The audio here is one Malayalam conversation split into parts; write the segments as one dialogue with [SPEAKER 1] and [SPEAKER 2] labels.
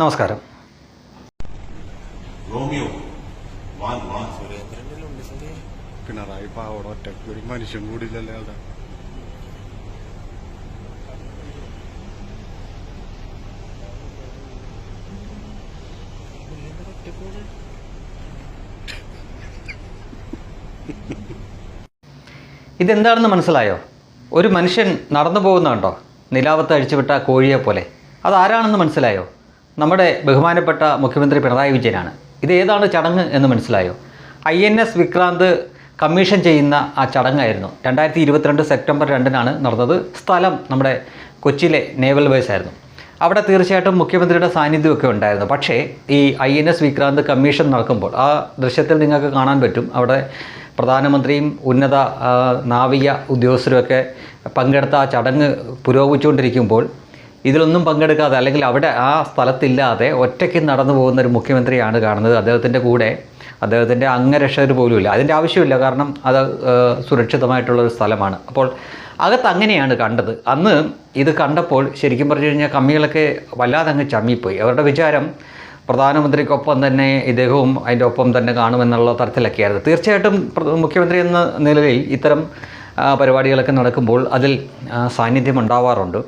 [SPEAKER 1] നമസ്കാരം.
[SPEAKER 2] റോമിയോ
[SPEAKER 3] പിണറായി പാവട ഒറ്റയ്ക്ക് ഒരു മനുഷ്യൻ കൂടിയില്ലല്ലേ അവിടെ.
[SPEAKER 1] ഇതെന്താണെന്ന് മനസ്സിലായോ? ഒരു മനുഷ്യൻ നടന്നു പോകുന്നുണ്ടോ നിലാവത്ത് അഴിച്ചുവിട്ട കോഴിയെ പോലെ അതാരാണെന്ന് മനസ്സിലായോ? നമ്മുടെ ബഹുമാനപ്പെട്ട മുഖ്യമന്ത്രി പിണറായി വിജയനാണ്. ഇത് ഏതാണ് ചടങ്ങ് എന്ന് മനസ്സിലായോ? I N S Vikrant commission ചെയ്യുന്ന ആ ചടങ്ങായിരുന്നു. രണ്ടായിരത്തി ഇരുപത്തിരണ്ട് സെപ്റ്റംബർ രണ്ടിനാണ് നടന്നത്. സ്ഥലം നമ്മുടെ കൊച്ചിയിലെ നേവൽ ബേസ് ആയിരുന്നു. അവിടെ തീർച്ചയായിട്ടും മുഖ്യമന്ത്രിയുടെ സാന്നിധ്യമൊക്കെ ഉണ്ടായിരുന്നു. പക്ഷേ ഈ I N S Vikrant commission നടക്കുമ്പോൾ ആ ദൃശ്യത്തിൽ നിങ്ങൾക്ക് കാണാൻ പറ്റും. അവിടെ പ്രധാനമന്ത്രിയും ഉന്നത നാവിക ഉദ്യോഗസ്ഥരുമൊക്കെ പങ്കെടുത്ത ആ ചടങ്ങ് പുരോഗമിച്ചുകൊണ്ടിരിക്കുമ്പോൾ ഇതിലൊന്നും പങ്കെടുക്കാതെ അല്ലെങ്കിൽ അവിടെ ആ സ്ഥലത്തില്ലാതെ ഒറ്റയ്ക്ക് നടന്നു പോകുന്ന ഒരു മുഖ്യമന്ത്രിയാണ് കാണുന്നത്. അദ്ദേഹത്തിന്റെ കൂടെ അദ്ദേഹത്തിന്റെ അംഗരക്ഷകർ പോലുമില്ല. അതിന്റെ ആവശ്യമില്ല. കാരണം അത് സുരക്ഷിതമായിട്ടുള്ളൊരു സ്ഥലമാണ്. അപ്പോൾ അകത്ത് അങ്ങനെയാണ് കണ്ടത്. അന്ന് ഇത് കണ്ടപ്പോൾ ശരിക്കും പറഞ്ഞു കഴിഞ്ഞാൽ കമ്മികളൊക്കെ വല്ലാതെ അങ്ങ് ചമ്മിപ്പോയി. അവരുടെ വിചാരം പ്രധാനമന്ത്രിക്കൊപ്പം തന്നെ ഇദ്ദേഹവും അതിന്റെ ഒപ്പം തന്നെ കാണുമെന്നുള്ള തരത്തിലൊക്കെയായിരുന്നു. തീർച്ചയായിട്ടും മുഖ്യമന്ത്രി എന്ന നിലയിൽ ഇത്തരം പരിപാടികളൊക്കെ നടക്കുമ്പോൾ അതിൽ സാന്നിധ്യം ഉണ്ടാവാറുണ്ട്.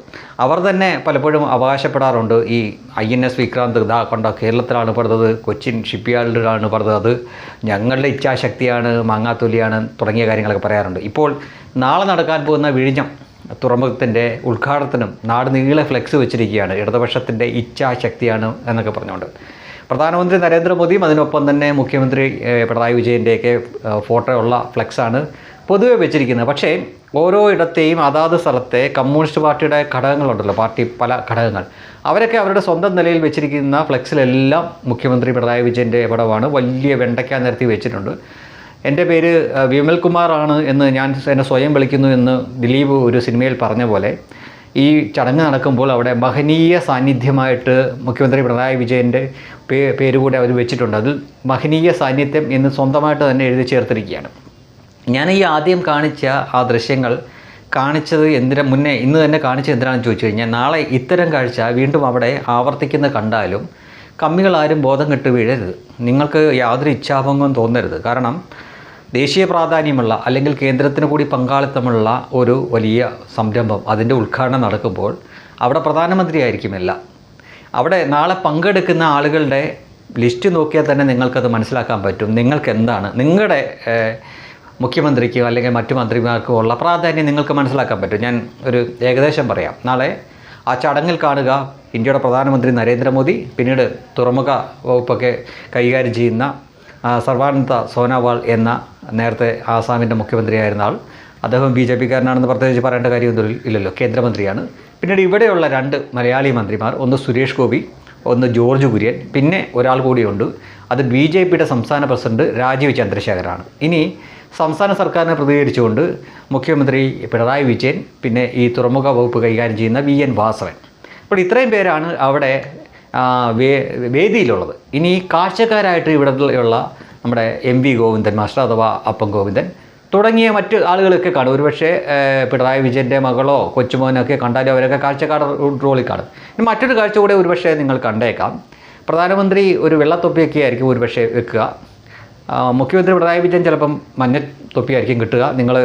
[SPEAKER 1] അവർ തന്നെ പലപ്പോഴും അവകാശപ്പെടാറുണ്ട് ഈ ഐ എൻ എസ് വിക്രാന്ത് ഇതാ കൊണ്ട കേരളത്തിലാണ് പറഞ്ഞത് കൊച്ചിൻ ഷിപ്പ് യാർഡിലാണ് പറഞ്ഞത് അത് ഞങ്ങളുടെ ഇച്ഛാശക്തിയാണ് മാങ്ങാത്തൊലിയാണ് തുടങ്ങിയ കാര്യങ്ങളൊക്കെ പറയാറുണ്ട്. ഇപ്പോൾ നാളെ നടക്കാൻ പോകുന്ന വിഴിഞ്ഞം തുറമുഖത്തിന്റെ ഉദ്ഘാടനത്തിനും നാട് നീളെ ഫ്ലെക്സ് വെച്ചിരിക്കുകയാണ് ഇടതുപക്ഷത്തിന്റെ ഇച്ഛാശക്തിയാണ് എന്നൊക്കെ പറഞ്ഞുകൊണ്ട്. പ്രധാനമന്ത്രി നരേന്ദ്രമോദിയും അതിനൊപ്പം തന്നെ മുഖ്യമന്ത്രി പിണറായി വിജയന്റെയൊക്കെ ഏഹ്, ഫോട്ടോ ഉള്ള ഫ്ലെക്സാണ് പൊതുവെ വെച്ചിരിക്കുന്നത്. പക്ഷേ ഓരോ ഇടത്തെയും അതാത് സ്ഥലത്തെ കമ്മ്യൂണിസ്റ്റ് പാർട്ടിയുടെ ഘടകങ്ങളുണ്ടല്ലോ പാർട്ടി പല ഘടകങ്ങൾ. അവരൊക്കെ അവരുടെ സ്വന്തം നിലയിൽ വെച്ചിരിക്കുന്ന ഫ്ലെക്സിലെല്ലാം മുഖ്യമന്ത്രി പിണറായി വിജയന്റെ പടമാണ് വലിയ വെണ്ടയ്ക്ക നിരത്തി വെച്ചിട്ടുണ്ട്. എന്റെ പേര് വിമൽ കുമാർ ആണ് എന്ന് ഞാൻ എന്നെ സ്വയം വിളിക്കുന്നു എന്ന് ദിലീപ് ഒരു സിനിമയിൽ പറഞ്ഞ പോലെ ഈ ചടങ്ങ് നടക്കുമ്പോൾ അവിടെ മഹനീയ സാന്നിധ്യമായിട്ട് മുഖ്യമന്ത്രി പിണറായി വിജയന്റെ പേ പേര് കൂടെ അവർ വെച്ചിട്ടുണ്ട്. അതിൽ മഹനീയ സാന്നിധ്യം എന്ന് സ്വന്തമായിട്ട് തന്നെ എഴുതി ചേർത്തിരിക്കുകയാണ്. ഞാൻ ഈ ആദ്യം കാണിച്ച ആ ദൃശ്യങ്ങൾ കാണിച്ചത് എന്തിനാ മുന്നേ ഇന്ന് തന്നെ കാണിച്ചത് എന്തിനാണെന്ന് ചോദിച്ചു കഴിഞ്ഞാൽ നാളെ ഇത്തരം കാഴ്ച വീണ്ടും അവിടെ ആവർത്തിക്കുന്ന കണ്ടാലും കമ്മികളാരും ബോധം കെട്ട് വീഴരുത്. നിങ്ങൾക്ക് യാതൊരു ഇച്ഛാഭംഗവും തോന്നരുത്. കാരണം ദേശീയ പ്രാധാന്യമുള്ള അല്ലെങ്കിൽ കേന്ദ്രത്തിന് കൂടി പങ്കാളിത്തമുള്ള ഒരു വലിയ സംരംഭം അതിന്റെ ഉദ്ഘാടനം നടക്കുമ്പോൾ അവിടെ പ്രധാനമന്ത്രി ആയിരിക്കുമല്ല അവിടെ നാളെ പങ്കെടുക്കുന്ന ആളുകളുടെ ലിസ്റ്റ് നോക്കിയാൽ തന്നെ നിങ്ങൾക്കത് മനസ്സിലാക്കാൻ പറ്റും. നിങ്ങൾക്ക് എന്താണ്? നിങ്ങളുടെ മുഖ്യമന്ത്രിക്കോ അല്ലെങ്കിൽ മറ്റു മന്ത്രിമാർക്കോ ഉള്ള പ്രാധാന്യം നിങ്ങൾക്ക് മനസ്സിലാക്കാൻ പറ്റും. ഞാൻ ഒരു ഏകദേശം പറയാം. നാളെ ആ ചടങ്ങിൽ കാണുക ഇന്ത്യയുടെ പ്രധാനമന്ത്രി നരേന്ദ്രമോദി പിന്നീട് തുറമുഖ വകുപ്പൊക്കെ കൈകാര്യം ചെയ്യുന്ന സർവാനന്ദ സോനോവാൾ എന്ന നേരത്തെ ആസാമിന്റെ മുഖ്യമന്ത്രിയായിരുന്ന ആൾ. അദ്ദേഹം ബി ജെ പിക്കാരനാണെന്ന് പ്രത്യേകിച്ച് പറയേണ്ട കാര്യമൊന്നും ഇല്ലല്ലോ. കേന്ദ്രമന്ത്രിയാണ്. പിന്നീട് ഇവിടെയുള്ള രണ്ട് മലയാളി മന്ത്രിമാർ ഒന്ന് സുരേഷ് ഗോപി ഒന്ന് ജോർജ് കുര്യൻ. പിന്നെ ഒരാൾ കൂടിയുണ്ട്. അത് ബി ജെ പിയുടെ സംസ്ഥാന പ്രസിഡന്റ് രാജീവ് ചന്ദ്രശേഖരാണ്. ഇനി സംസ്ഥാന സർക്കാരിനെ പ്രതികരിച്ചുകൊണ്ട് മുഖ്യമന്ത്രി പിണറായി വിജയൻ പിന്നെ ഈ തുറമുഖ വകുപ്പ് കൈകാര്യം ചെയ്യുന്ന വി എൻ വാസവൻ. അപ്പോൾ ഇത്രയും പേരാണ് അവിടെ വേദിയിലുള്ളത്. ഇനി കാഴ്ചക്കാരായിട്ട് ഇവിടെ ഉള്ള നമ്മുടെ എം വി ഗോവിന്ദൻ മാസ്റ്റർ അഥവാ അപ്പൻ ഗോവിന്ദൻ തുടങ്ങിയ മറ്റ് ആളുകളൊക്കെ കാണും. ഒരുപക്ഷെ പിണറായി വിജയന്റെ മകളോ കൊച്ചുമോനൊക്കെ കണ്ടാലും അവരൊക്കെ കാഴ്ചക്കാർ റോളിൽ കാണും. മറ്റൊരു കാഴ്ച കൂടെ ഒരുപക്ഷെ നിങ്ങൾ കണ്ടേക്കാം. പ്രധാനമന്ത്രി ഒരു വെള്ളത്തൊപ്പിയൊക്കെ ആയിരിക്കും ഒരുപക്ഷെ വെക്കുക. മുഖ്യമന്ത്രി പിണറായി വിജയൻ ചിലപ്പം മഞ്ഞ തൊപ്പിയായിരിക്കും കിട്ടുക. നിങ്ങൾ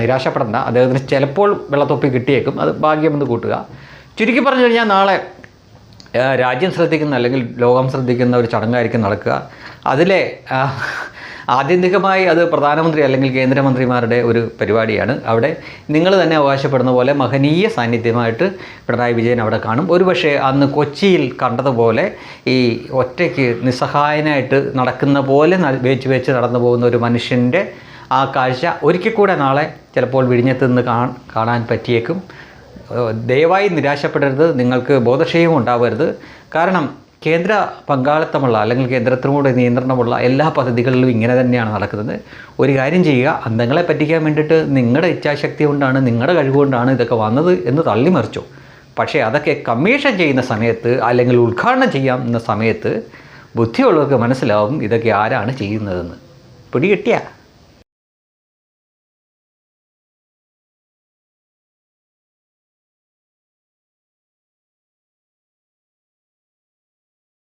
[SPEAKER 1] നിരാശപ്പെടേണ്ട. അദ്ദേഹത്തിന് ചിലപ്പോൾ വെള്ളത്തൊപ്പി കിട്ടിയേക്കും. അത് ഭാഗ്യമെന്ന് കൂട്ടുക. ചുരുക്കി പറഞ്ഞു കഴിഞ്ഞാൽ നാളെ രാജ്യം ശ്രദ്ധിക്കുന്ന അല്ലെങ്കിൽ ലോകം ശ്രദ്ധിക്കുന്ന ഒരു ചടങ്ങായിരിക്കും നടക്കുക. അതിലെ ആത്യന്തികമായി അത് പ്രധാനമന്ത്രി അല്ലെങ്കിൽ കേന്ദ്രമന്ത്രിമാരുടെ ഒരു പരിപാടിയാണ്. അവിടെ നിങ്ങൾ തന്നെ അവകാശപ്പെടുന്ന പോലെ മഹനീയ സാന്നിധ്യമായിട്ട് പിണറായി വിജയൻ അവിടെ കാണും. ഒരുപക്ഷെ അന്ന് കൊച്ചിയിൽ കണ്ടതുപോലെ ഈ ഒറ്റയ്ക്ക് നിസ്സഹായനായിട്ട് നടക്കുന്ന പോലെ വേച്ച് വേച്ച് നടന്നു പോകുന്ന ഒരു മനുഷ്യന്റെ ആ കാഴ്ച ഒരിക്കൽ കൂടെ നാളെ ചിലപ്പോൾ വിഴിഞ്ഞത്ത് നിന്ന് കാണാൻ പറ്റിയേക്കും. ദയവായി നിരാശപ്പെടരുത്. നിങ്ങൾക്ക് ബോധക്ഷയവും ഉണ്ടാവരുത്. കാരണം കേന്ദ്ര പങ്കാളിത്തമുള്ള അല്ലെങ്കിൽ കേന്ദ്രത്തിനോട് നിയന്ത്രണമുള്ള എല്ലാ പദ്ധതികളിലും ഇങ്ങനെ തന്നെയാണ് നടക്കുന്നത്. ഒരു കാര്യം ചെയ്യുക അന്തങ്ങളെ പറ്റിക്കാൻ വേണ്ടിയിട്ട് നിങ്ങളുടെ ഇച്ഛാശക്തി കൊണ്ടാണ് നിങ്ങളുടെ കഴിവുകൊണ്ടാണ് ഇതൊക്കെ വന്നത് എന്ന് തള്ളിമറിച്ചു പക്ഷേ അതൊക്കെ കമ്മീഷൻ ചെയ്യുന്ന സമയത്ത് അല്ലെങ്കിൽ ഉദ്ഘാടനം ചെയ്യാവുന്ന സമയത്ത് ബുദ്ധിയുള്ളവർക്ക് മനസ്സിലാവും ഇതൊക്കെ ആരാണ് ചെയ്യുന്നതെന്ന്. പിടികിട്ടിയ?